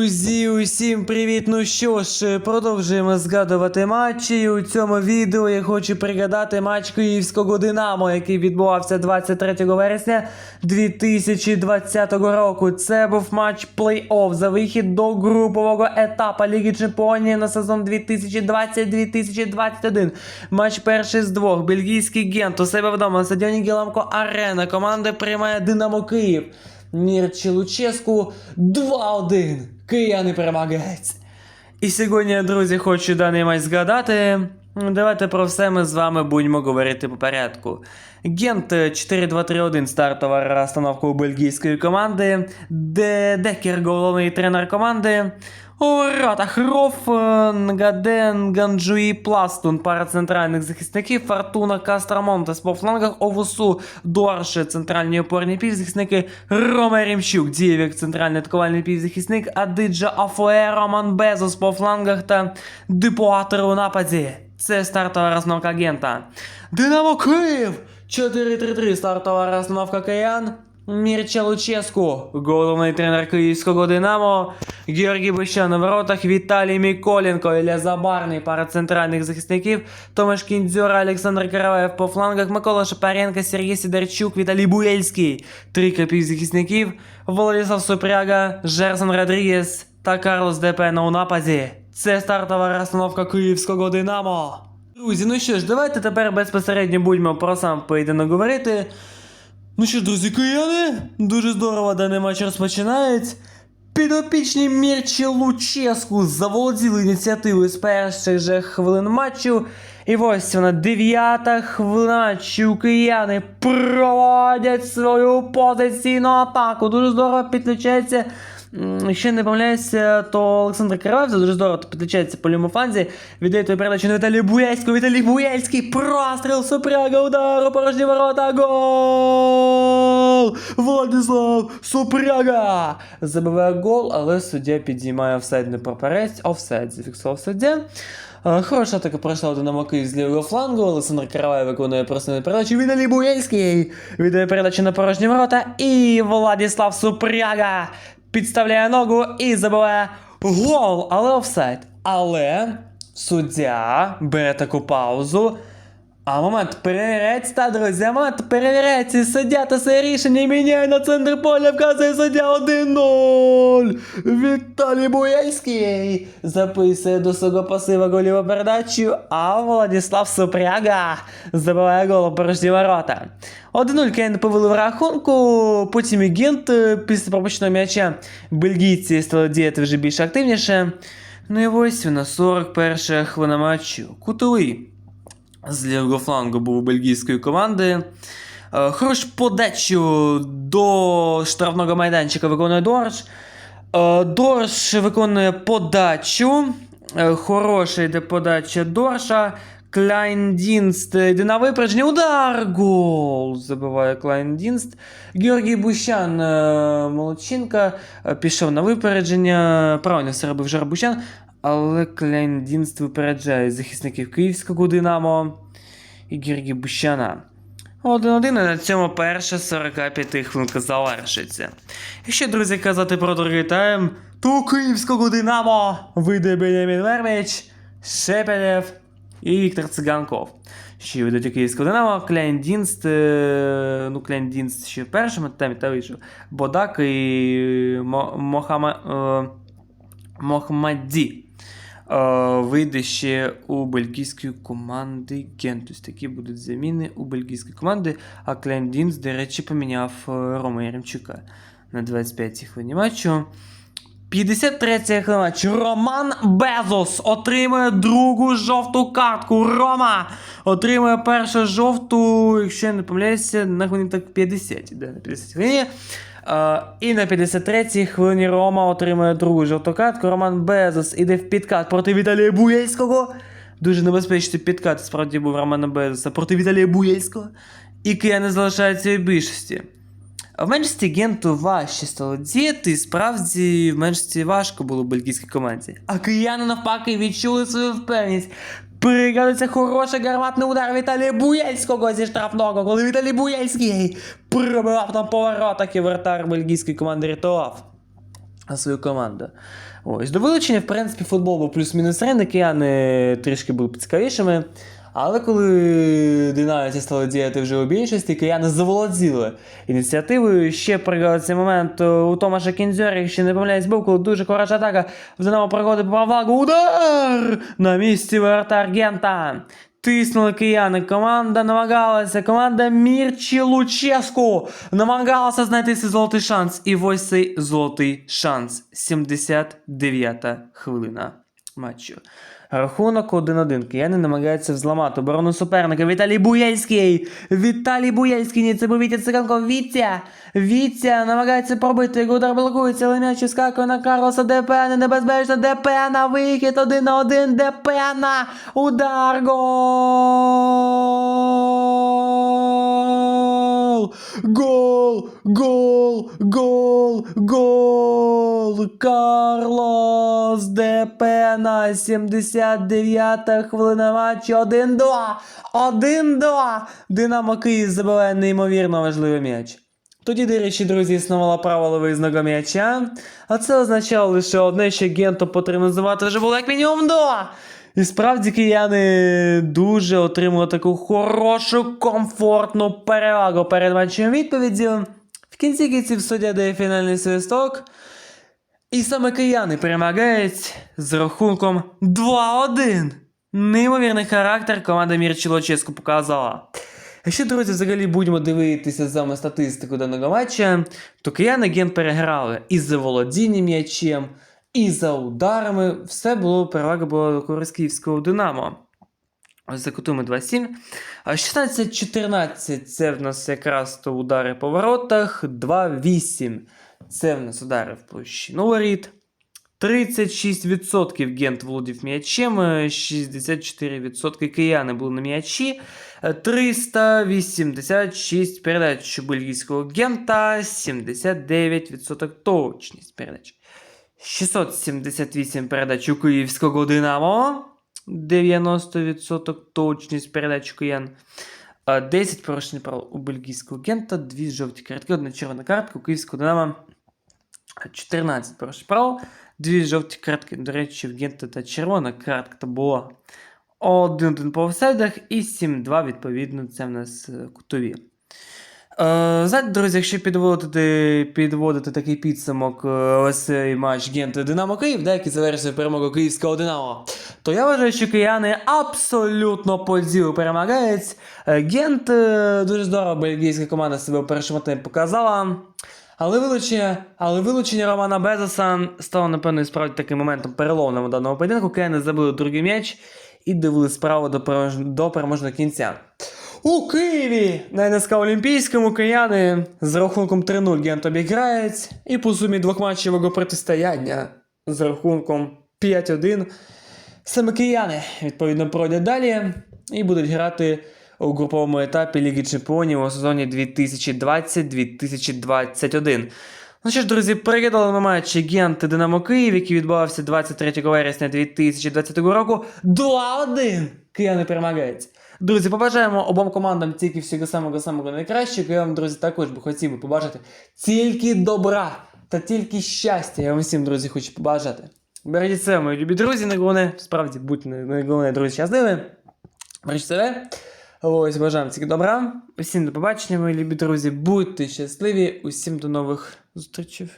Друзі, усім привіт! Ну що ж, продовжуємо згадувати матчі. У цьому відео я хочу пригадати матч Київського Динамо, який відбувався 23 вересня 2020 року. Це був матч плей-офф за вихід до групового етапу Ліги Чемпіонів на сезон 2020-2021. Матч перший з двох. Бельгійський гент у себе вдома на стадіоні Гіламко Арена. Команда приймає Динамо Київ. Мірчі Луческу 2-1. Кияни перемагають. І сьогодні, друзі, хочу даний матч згадати. Давайте про все ми з вами будемо говорити по порядку. Гент 4-2-3-1 стартова розстановка у бельгійської команди, де Декер головний тренер команди. У воротах Роф, Нгаден, Ганджуї, Пластун, пара центральних захисників, Фортуна, Кастрамонтес по флангах, Овусу, Дорше, центральні опорні півзахисники, Рома Ремчук, діяв як центральний атакувальний півзахисник, Адиджа Афое, Роман Безос по флангах та Депуатер у нападі. Це стартова розновка агента. Динамо Київ! 4-3-3 стартова розновка киян. Мірча Луческу, головний тренер київського Динамо, Георгій Бущан на воротах, Віталій Міколенко, Ілля Забарний, пара центральних захисників, Томаш Кіндзюра, Олександр Караваєв по флангах, Микола Шапаренко, Сергій Сидорчук, Віталій Буєльський, трійка півзахисників, Владислав Супряга, Жерсон Родрігес та Карлос Депена у нападі. Це стартова розстановка київського Динамо. Друзі, ну що ж, давайте тепер безпосередньо будемо про сам поєдинок говорити. Ну що друзі, кияни, дуже здорово даний матч розпочинається. Підопічні Мірчі Луческу заволоділи ініціативою з перших же хвилин матчу. І ось вона дев'ята хвилина Чи Кияни проводять свою позиційну атаку. Дуже здорово підключається. Якщо не помиляюся, то Олександр Кривавця дуже здорово підключається по лівому фланзі. Віддає той передачу на Віталію Буєльського. Віталій Буєльський простріл Супряга, удар порожні ворота. Гол! Владислав Супряга! Забиває гол, але суддя підіймає офсайдний прапорець. Офсайд зафіксував суддя. Е, Хороша атака пройшла у Динамо з лівого флангу. Олександр Каравай виконує простину передачу. Віталій Буєльський віддає передачу на порожні ворота. І Владислав Супряга підставляє ногу і забиває гол, але офсайд. Але суддя бере таку паузу. А момент перевіряється, друзі, момент перевіряється, суддя та своє рішення міняє на центр поля, вказує суддя 1-0. Віталій Буєльський записує до свого пасива голіву передачу, а Владислав Супряга забиває гол порожні ворота. 1-0 Кейн повели в рахунку, потім Гент е, після пропущеного м'яча бельгійці стали діяти вже більш активніше. Ну і ось вона, 41 хвилина матчу. Кутовий з лівого флангу був у бельгійської команди. Е, Хорош подачу до штрафного майданчика виконує Дорж. Е, Дорж виконує подачу. Е, Хороша йде подача Дорша. Кляйндінст йде на випередження. Удар! Гол! Забиває Кляйндінст. Георгій Бущан, молодчинка, пішов на випередження. Правильно все робив Жар Бущан. Але Кляйндінст випереджає захисників київського Динамо і Георгій Бущана. 1-1 і на цьому перша 45 хвилинка завершиться. Якщо, друзі, казати про другий тайм, то у київського Динамо вийде Бенямін Верміч, Шепелєв і Віктор Циганков. Ще ведуть у київського Динамо, Кляйндінст, е, ну Кляйндінст ще в першому таймі та вийшов, Бодак і Мохама, е, Мохмаді. Вийде ще у бельгійської команди Гент. Ось такі будуть заміни у бельгійської команди. А Кляйндінс, до речі, поміняв е, Рома Яремчука на 25-й хвилині матчу. 53 хвилина матчу. Роман Безос отримує другу жовту картку. Рома отримує першу жовту, якщо я не помиляюся, на хвилині так 50. Да, на 50 хвилині. Е, і на 53-й хвилині Рома отримує другу жовту картку. Роман Безос іде в підкат проти Віталія Буєльського. Дуже небезпечний підкат, справді був Романа Безоса проти Віталія Буєльського. І кияни залишаються у більшості. В меншості Генту важче стало діяти, і справді в меншості важко було бельгійській команді. А кияни навпаки відчули свою впевненість. Пригадується хороший гарматний удар Віталія Буєльського зі штрафного, коли Віталій Буєльський пробивав там повороток і вратар бельгійської команди рятував. свою команду. Ось. До вилучення, в принципі, футбол був плюс-мінус рівний, кияни трішки були цікавішими. Але коли динаміці стали діяти вже у більшості, кияни заволоділи ініціативою. Ще цей момент у Томаша Кінзьора, якщо не помиляюсь, був, коли дуже хороша атака в Динамо проходить по вагу. Удар! На місці воротар Гента. Тиснули кияни. Команда намагалася. Команда Мірчі Луческу намагалася знайти свій золотий шанс. І ось цей золотий шанс. 79-та хвилина матчу. Рахунок 1-1. Кияни намагаються взламати оборону суперника. Віталій Буяльський! Віталій Буяльський! Ні, це був Вітя Циганков. Вітя! Вітя намагається пробити. Удар блокується, але м'яч скакує на Карлоса Депена. Небезпечно. Депена. Вихід один на один. Депена. Удар. Гол! Гол! Гол! Гол! Гол! Карлос Депена, 79-та хвилина матчу, 1-2! 1-2! Динамо Київ забиває неймовірно важливий м'яч. Тоді, до речі, друзі, існувала правило виїзного м'яча, а це означало лише одне, що Генту потрібно звати вже було як мінімум 2. І справді кияни дуже отримали таку хорошу, комфортну перевагу перед матчем відповіді. В кінці кінців суддя дає фінальний свисток. І саме кияни перемагають з рахунком 2-1. Неймовірний характер команда Мірчилоческу показала. Якщо, друзі, взагалі будемо дивитися саме статистику даного матча, то кияни ген переграли і за володінням м'ячем, і за ударами. Все було перевага була користь київського Динамо. Ось за кутами 2-7. 16-14 це в нас якраз то удари по воротах. 2-8 це в нас удари в площину воріт. 36% Гент володів м'ячем, е, 64% кияни були на м'ячі, е, 386 передач бельгійського Гента, 79% точність передач. 678 передач у київського Динамо, 90% точність передач киян. Е, 10 порушень правил у бельгійського Гента, 2 жовті картки, одна червона картка у київського Динамо. 14 порушень правил, дві жовті картки. До речі, в Гента та червона картка була. Один по офсайдах і 7-2, відповідно, це в нас е, кутові. Е, знаєте, друзі, якщо підводити, підводити такий підсумок е, ось цей матч Гента Динамо Київ, да, який завершив перемогу київського Динамо, то я вважаю, що кияни абсолютно по ділу перемагають. Е, Гент дуже здорово, бельгійська команда себе у першому темпі показала. Але вилучення, але вилучення Романа Безоса стало, напевно, справді таким моментом переломним у даному поєдинку. Кияни забили другий м'яч і дивили справу до переможного кінця. У Києві на НСК Олімпійському кияни з рахунком 3-0 Гент обіграють. І по сумі двох матчевого протистояння з рахунком 5-1 саме кияни відповідно пройдуть далі і будуть грати у груповому етапі Ліги Чемпіонів у сезоні 2020-2021. Ну що ж, друзі, переглядали ми матчі Гент Динамо Київ, який відбувався 23 вересня 2020 року. 2-1! Кияни перемагають. Друзі, побажаємо обом командам тільки всього самого самого найкращого. Я вам, друзі, також би хотів би побажати тільки добра та тільки щастя. Я вам всім, друзі, хочу побажати. Бережіть себе, мої любі друзі, не головне, справді будьте не головне, друзі, щасливі. Бережіть себе. Ось, бажаємо тільки добра. Усім до побачення, мої любі друзі. Будьте щасливі, усім до нових зустрічей.